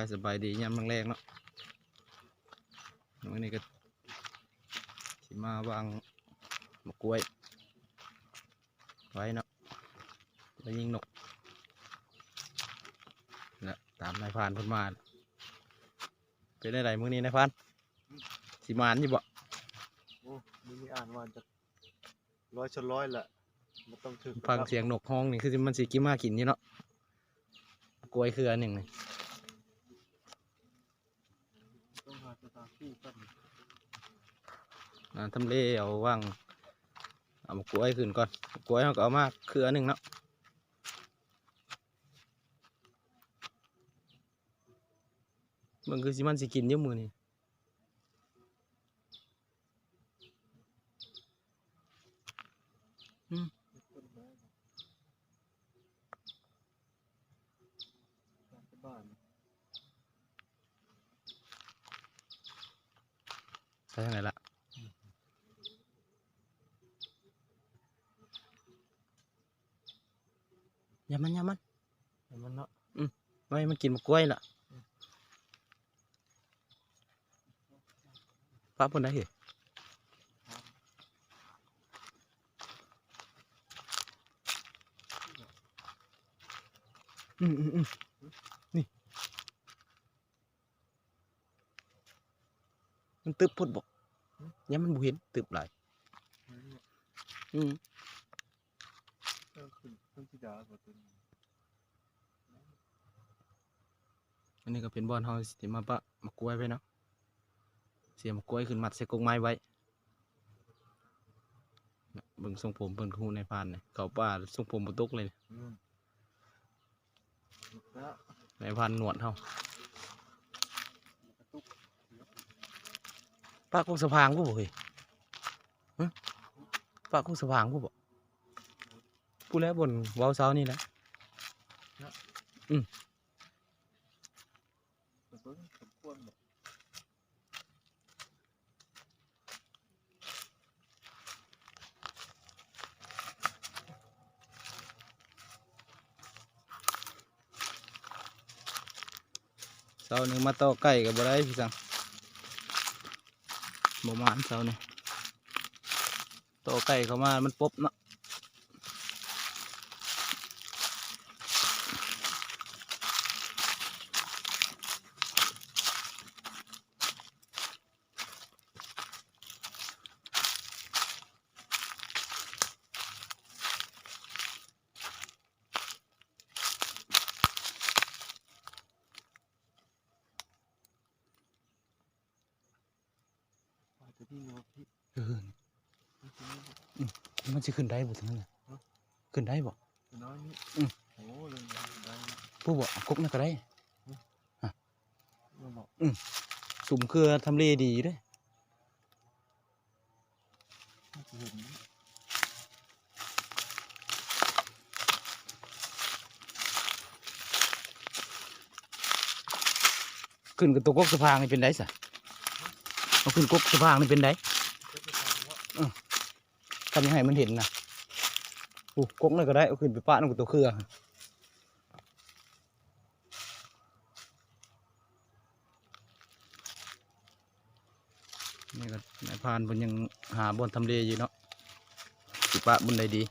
ายสบายดียามแรงๆเนาะวันนี้ก็สิมาวางมะกล้วย ไว้เนาะไปยิงนกนะตามนายพรานเพิ่นมาเป็นได้ไรมื้อนี้นายพรานสิมานอยู่บ่โอ้นี่มีอ่านว่าจะร้อยชนร้อยแหละมันต้องถึงฟังเสียงนกฮ้องนี่คือมันสิกินมากินนี่เนาะกล้วยคืออันหนึ่งนี่ต้องหาสถานที่กัน อ่า ทำเลเอาว่าง เอามากล้วยขึ้นก่อนกล้วยเราก็เอามาคืออันหนึ่งเนาะมันคือสิมันสิกินเยอะมือนี่ไม้บ้าน ใช่ทางไหนละ อย่ามันอย่ามันเห็นมันเนาะไม่มันกินมะกล้วยล่ะป้าปนได้เหรออืมอืมอืมนี่มันตึบพุดบอกเนี่ยมันบุเห็นตึบหลายเห็นเนาะอืมเออขึ้น ต้นที่ดาบ่ต้นนี้อันนี้ก็เป็นบอนเฮาสิมาปะมะกล้วยไว้เนาะเสียมะกล้วยขึ้นมัดใส่กรงไม้ไว้น่ะเบิ่งทรงผมเบิ่งคูในพานเนี่ยเขาป่าทรงผมบุตุกเลยอืมแล้วในพานหนวดเฮามันกระตุกป้ากุกสะพางกูบ่เฮ้ยฮะป้ากุกสะพางกูบ่ พูดแล้วบนเว้าเช้านี่แหละกระตุ้นสมควรบ่เช้านี้มาต่อไก่กับบ่ได้พี่สังบ่มานเช้านี้ต่อไก่เข้ามามันปบเนาะ อาจจะนี่เนาะพี่ เออ มันจะนี่บ่ มันจะขึ้นได้บ่ถึงนั้นน่ะขึ้นได้บ่น้อยนี่อืมโอ้เลยได้ผู้บ่เอากุกนั่นก็ได้มาบอกสุ่มเครือทำเลดีอยู่เด้น่าจะเห็นขึ้นกับตัวกกสะพางนี่เป็นไดสะเอาขึ้นกกสะพางนี่เป็นไดก็จะถามว่า ทำยังไงมันเห็นนะโอ้กกนั่นก็ได้เอาขึ้นไปปะนั่นกับตัวเครือนี่ก็นายพรานบนยังหาบนทำเลอยู่เนาะสิปะบนใดดี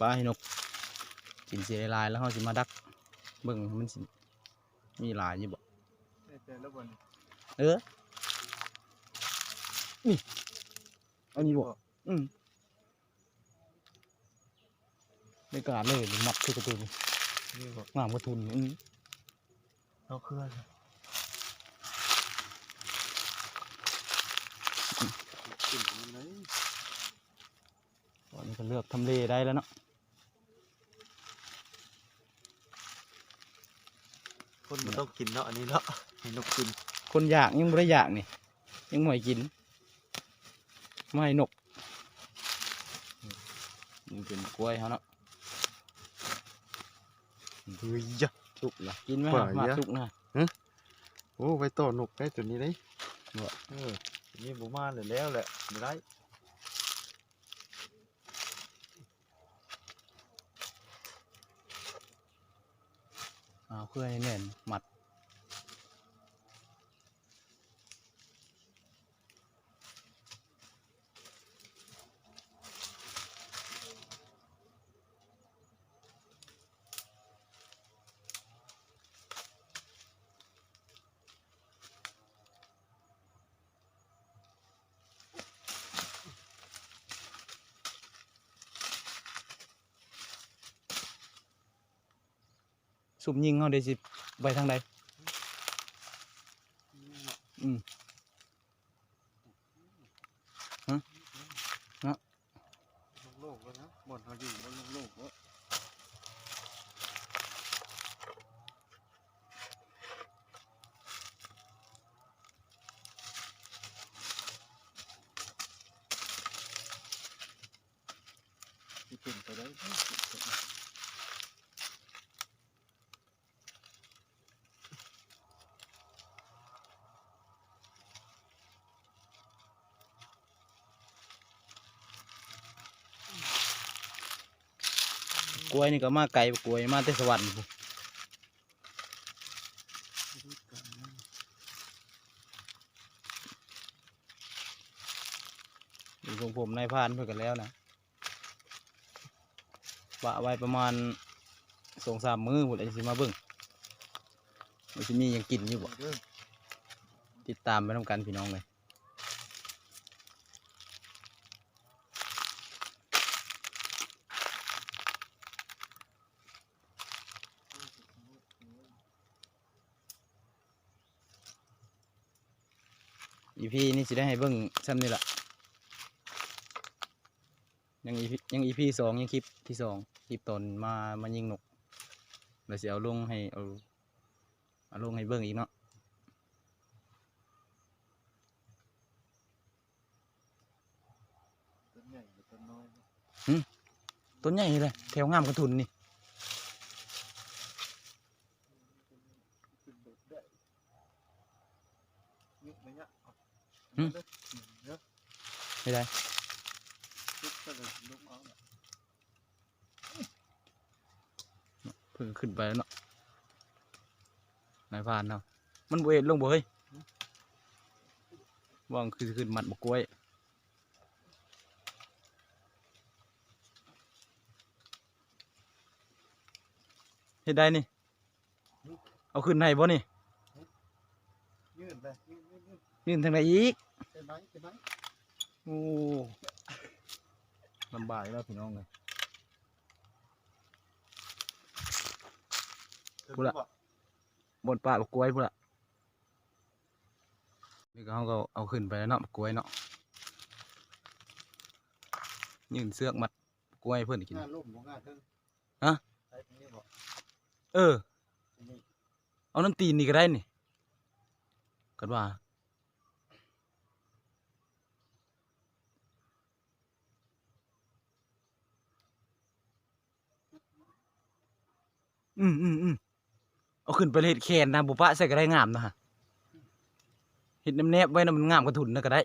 ปะให้นกกินเสียลายแล้วเขาสิมาดักเบิ่งมันสิมีหลายอยู่บ่แน่ใจแล้วบ่นี่เออนี่ เอานี่บ่อืมไม่กล้าเลยมัดคือกระตุนนี่บอกงามกระทุนอืมเอาเครื่องขึ้นมันไหนตอนนี้ก็เลือกทำเลได้แล้วเนาะคนมันต้องกินเนาะอันนี้เนาะให้นกกิน คนอยากยังไม่ได้อยากนี่ยังไม่ให้กิน ไม่ให้นกมันเป็นกล้วยเขาเนาะเฮ้ยยะสุกละกินไหมว่ามาเยอะสุกนะโอ้ไว้ต่อนกได้ตัวนี้ได้บ่เออตัวนี้บ่มาเลยแล้วแหละไม่ได้อ่าเอาเครื่องให้แน่นมัด สุบยิงเขาได้สิไปทางใดอืม ฮะฮะ โลกแล้วนะหมดเขาอยู่บนโลกแล้วที่เป็นไปได้ไหม ก ล้วยนี่ก็มาไกลกล้วยมาแต่สวรรค์พู้อยู่ของผมนายพรานเพื่อกันแล้วนะวะไว้ประมาณสองสามมื้อหมดเลยสิมาเบิ่งมันจะมีหยังกินอยู่บ่เด้อติดตามไปน้ำกันพี่น้องเลย อีพีนี่สิได้ให้เบิ่งซ้ำนี่ละยังอีพียังอีพีสองยังคลิปที่สองคลิปตอนมามายิงนกเดี๋ยวสิเอาลงให้เอาเอาลงให้เบิ่งอีกเนาะต้นใหญ่หรือต้นน้อยนะต้นใหญ่เลยแถวงามกระทุนนี่ ขึ้นโดดไม่ยอาเอาเด้อเด้อไม่ได้ ลุกก็เลยลุกเอาน่ะเพิ่งขึ้นไปแล้วเนาะนายพรานเนาะมันบเอ็ดลงบ่เฮ้ยว่างคือขึ้นมัดบกกล้วยเฮ็ดได้นี่ เอาขึ้นให้บ่นี่ ยื่นไปยื่นยื่น ยื่นทางไหนอีกใช่ไหมใช่ไหมโอ้ลำบากแล้วพี่น้องเลย พูดละ บนป่าบกกล้วยพุ่นละนี่ก็เขาก็เอาขึ้นไปแล้วเนาะบกกล้วยเนาะยื่นเสือกมัดบกกล้วยเพื่อนกิน งานล่มบ่งานเทิงฮะ ใช้ตรงนี้บ่เออ ตรงนี้เอาน้ำตีนนี่ก็ได้นี่กันว่า อืมอืมอืมเอาขึ้นไปเลยเฮ็ดแคนนะบุปะใส่ก็ได้งามนะฮะเห็ดน้ำแนบไว้นะมันงามกระถุนนะก็ได้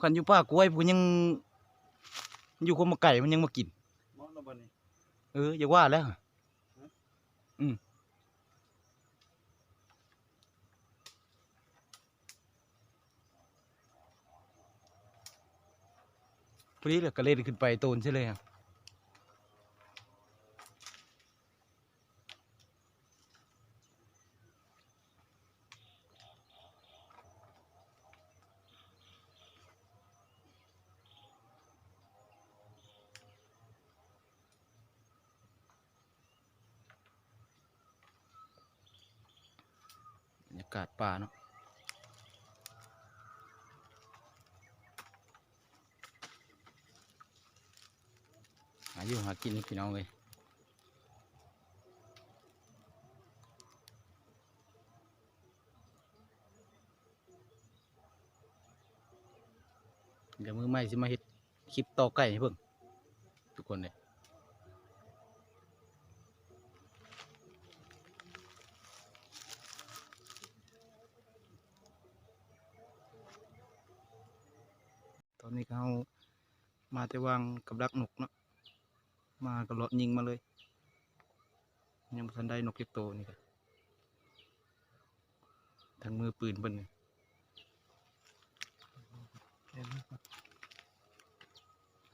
ขันอยู่ป่ากล้วยผมยัง อยู่คนมาไก่มันยังมากินมองแล้วบ่นี่เอออย่าว่าแล้วอืม พอดีเลยก็เล่นขึ้นไปโตนใช่เลยอะบรรยากาศป่าเนาะ อยู่หากินพี่น้องเลยเดี๋ยวมือใหม่สิมาเห็ดคลิปต่อไก่ให้เพิ่งทุกคนเลยตอนนี้เขามาจะวางกับรักหนุกเนาะ มากับรถยิงมาเลย ยังทันได้นกเก็บโตนี่ก็ทางมือปืนเพิ่น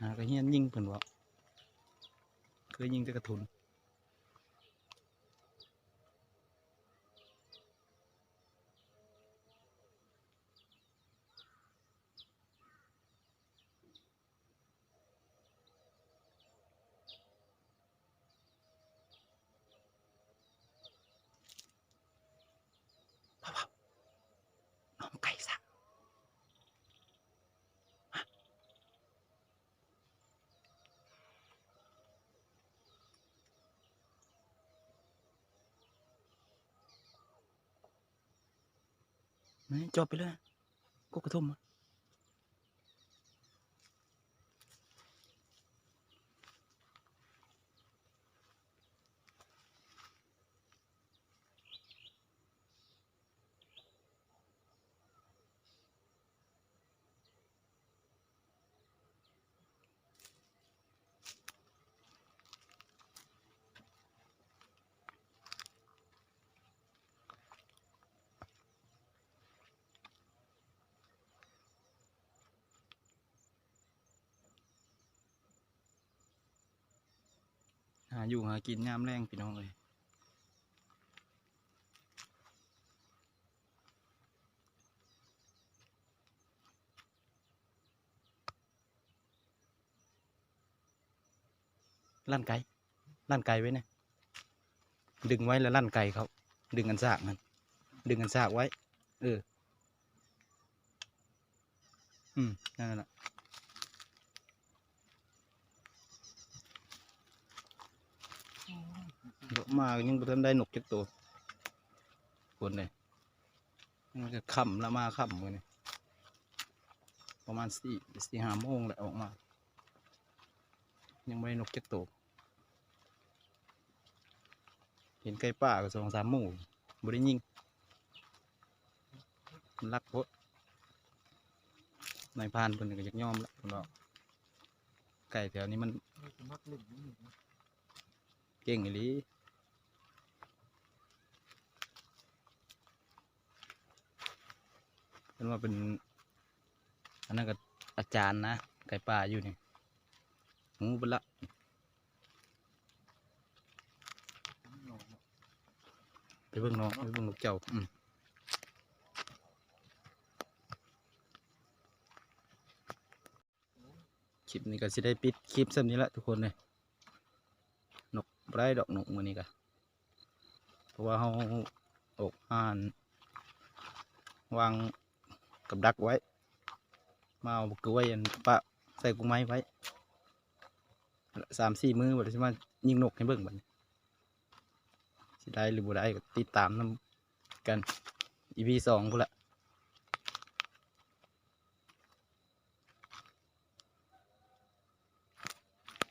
หากระเฮียนยิงเพิ่นวะเคยยิงแต่กระทุน จบไปเลยกูกระทุ่มอะาอยู่หากินยามแรงพี่น้องเลยลั่นไก่ลั่นไก่ไว้เนี่ยดึงไว้แล้วลั่นไก่เขาดึงกันซากมัน ดึงกันซากไว้ เออ อืม นั่นแหละ เยอะมากยังบ่ทันได้นกจักตัวคนเลยมันก็ค่ำละมาค่ำมือนี่ประมาณสี่สี่ห้าโมงแหละออกมา ยังไม่ได้นกจักตัวเห็นไก่ป่าก็สองสามหมู่บริยิงมันรักโพดนายพรานเพิ่นก็ยากยอมละเนบอกไก่แถวนี้มันเล่นนี่นะเก่งอีหลี เป็นว่าเป็น อันนั้นก็อาจารย์นะ ไก่ป่าอยู่นี่หูเป็นละหนอนไปเบิ่งน้องไปเบิ่งลูกเจ้าอืมคลิปนี้ก็สิได้ปิดคลิปซ้ำนี้ละทุกคนเลยนกไร้ดอกนกมือนี้ก็เพราะว่าเขาออกอ่านวาง กับดักไว้ มาเอากล้วยอันปะใส่กุ้งไม้ไว้สามสี่มือบัดสิมายิงนกให้เบิ่งบัดนี้สิได้หรือบ่ได้ก็ติดตามนำกัน EP สองพุ่นละ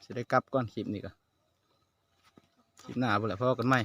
สิได้กลับก่อนคลิปนี้ก็คลิปหน้าพุ่นละพอกันไหม